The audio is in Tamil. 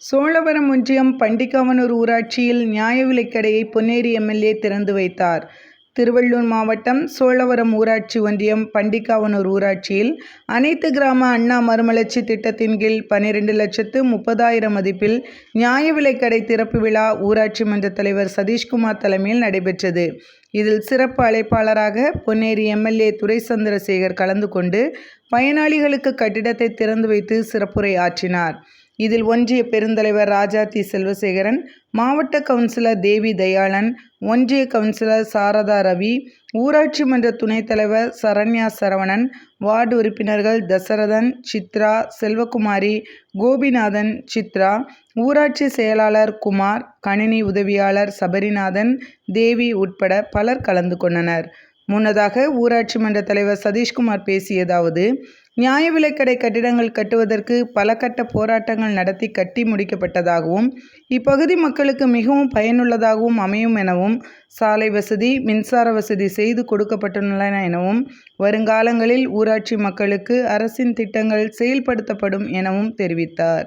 சோழவரம் ஒன்றியம் பண்டிகாவனூர் ஊராட்சியில் நியாய விலைக்கடையை பொன்னேரி எம்எல்ஏ திறந்து வைத்தார். திருவள்ளூர் மாவட்டம் சோழவரம் ஊராட்சி ஒன்றியம் பண்டிகாவனூர் ஊராட்சியில் அனைத்து கிராம அண்ணா மறுமலர்ச்சி திட்டத்தின் கீழ் பனிரெண்டு லட்சத்து முப்பதாயிரம் மதிப்பில் நியாய விலைக்கடை திறப்பு விழா ஊராட்சி மன்ற தலைவர் சதீஷ்குமார் தலைமையில் நடைபெற்றது. இதில் சிறப்பு அழைப்பாளராக பொன்னேரி எம்எல்ஏ துரை சந்திரசேகர் கலந்து கொண்டு பயனாளிகளுக்கு கட்டிடத்தை திறந்து வைத்து சிறப்புரை ஆற்றினார். இதில் ஒன்றிய பெருந்தலைவர் ராஜாத்தி செல்வசேகரன் மாவட்ட கவுன்சிலர் தேவி தயாளன் ஒன்றிய கவுன்சிலர் சாரதா ரவி ஊராட்சி மன்ற துணைத் தலைவர் சரண்யா சரவணன் வார்டு உறுப்பினர்கள் தசரதன் சித்ரா செல்வகுமாரி கோபிநாதன் சித்ரா ஊராட்சி செயலாளர் குமார் கணினி உதவியாளர் சபரிநாதன் தேவி உட்பட பலர் கலந்து கொண்டனர். முன்னதாக ஊராட்சி மன்ற தலைவர் சதீஷ்குமார் பேசியதாவது நியாய விலைக்கடை கட்டிடங்கள் கட்டுவதற்கு பல கட்ட போராட்டங்கள் நடத்தி கட்டி முடிக்கப்பட்டதாகவும் இப்பகுதி மக்களுக்கு மிகவும் பயனுள்ளதாகவும் அமையும் எனவும் சாலை வசதி மின்சார வசதி செய்து கொடுக்கப்பட்டுள்ளன எனவும் வருங்காலங்களில் ஊராட்சி மக்களுக்கு அரசின் திட்டங்கள் செயல்படுத்தப்படும் எனவும் தெரிவித்தார்.